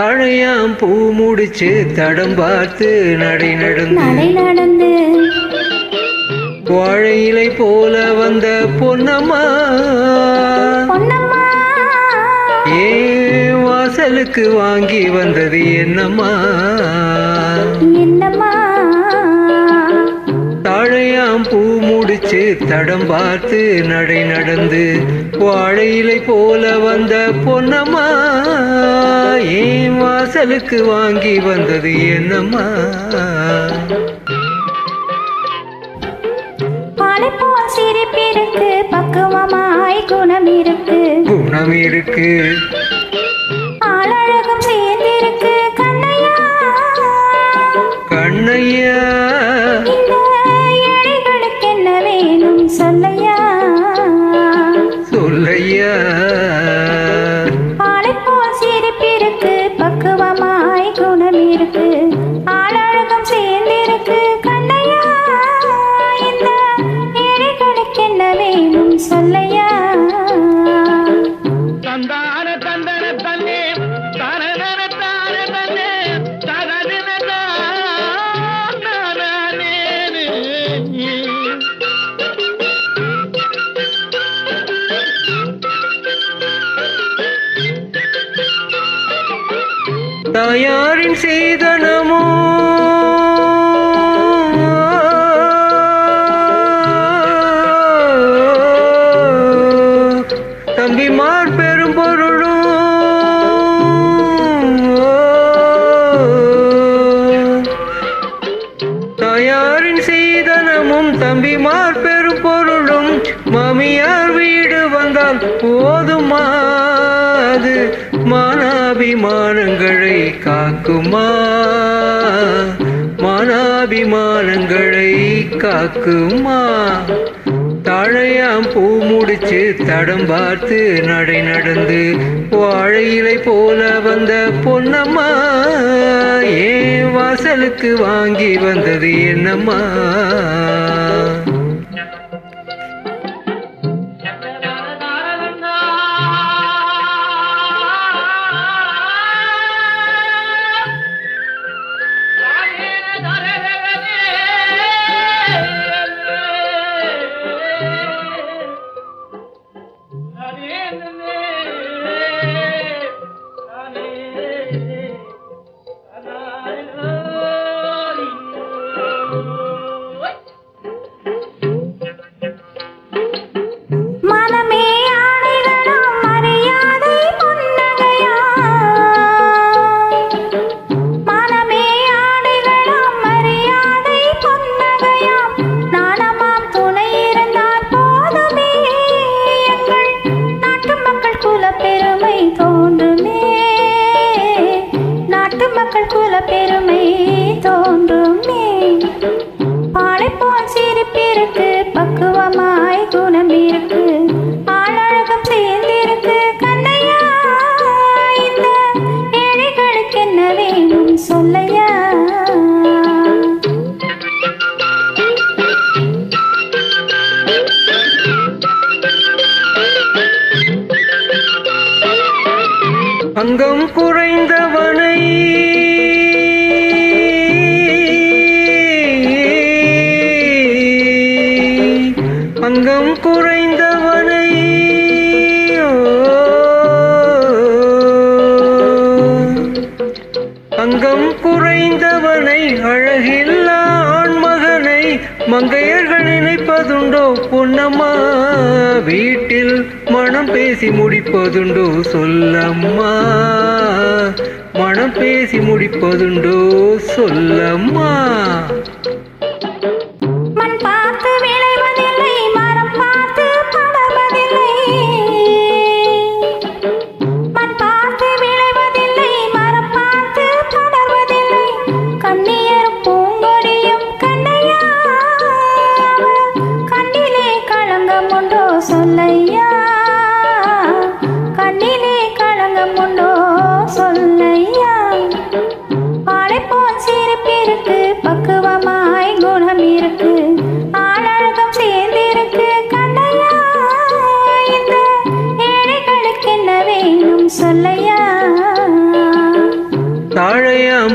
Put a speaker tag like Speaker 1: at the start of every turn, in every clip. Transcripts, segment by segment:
Speaker 1: தழையாம் பூ முடிச்சு தடம் பார்த்து நடை நடந்து.
Speaker 2: நடை நடந்து.
Speaker 1: வாழை இலை போல வந்த பொன்னம்மா.
Speaker 2: பொன்னம்மா.
Speaker 1: ஏ வாசலுக்கு வாங்கி வந்தது என்னம்மா?
Speaker 2: என்னம்மா?
Speaker 1: தாழையாம் பூ முடிச்சு தடம் பார்த்து நடை நடந்து வாழை இலை போல வந்த பொன்னம்மா. ஏன் வாசலுக்கு வாங்கி வந்தது என்னம்மா?
Speaker 2: சிரிப்பிருக்கு பக்குவமாய் குணம் இருக்கு.
Speaker 1: குணம் இருக்கு.
Speaker 2: சொல்லையா?
Speaker 3: தந்தான தந்தன தன்னே தரதன தான தன்னே தரதன தானே
Speaker 1: தாயாரின் சீதனமோ அது மானாபிமானங்களை காக்குமா? மானாபிமானங்களை காக்குமா? தாழையாம் பூ முடிச்சு தடம் பார்த்து நடை நடந்து வாழையிலை போல வந்த பொன்னம்மா ஏன் வாசலுக்கு வாங்கி வந்தது என்னம்மா? அங்கம் குறைந்தவனை அழகில்லா ஆண்மகனை மங்கையர்கள் நினைப்பதுண்டோ பொன்னம்மா? வீட்டில் மனம் பேசி முடிப்பதுண்டோ சொல்லம்மா? மனம் பேசி முடிப்பதுண்டோ சொல்லம்மா?
Speaker 2: சொல்லையா?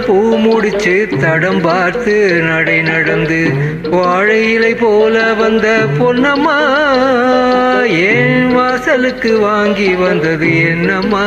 Speaker 1: பூ முடிச்சு தடம் பார்த்து நடை நடந்து வாழை இலை போல வந்த பொன்னம்மா ஏன் வாசலுக்கு வாங்கி வந்தது என்னம்மா?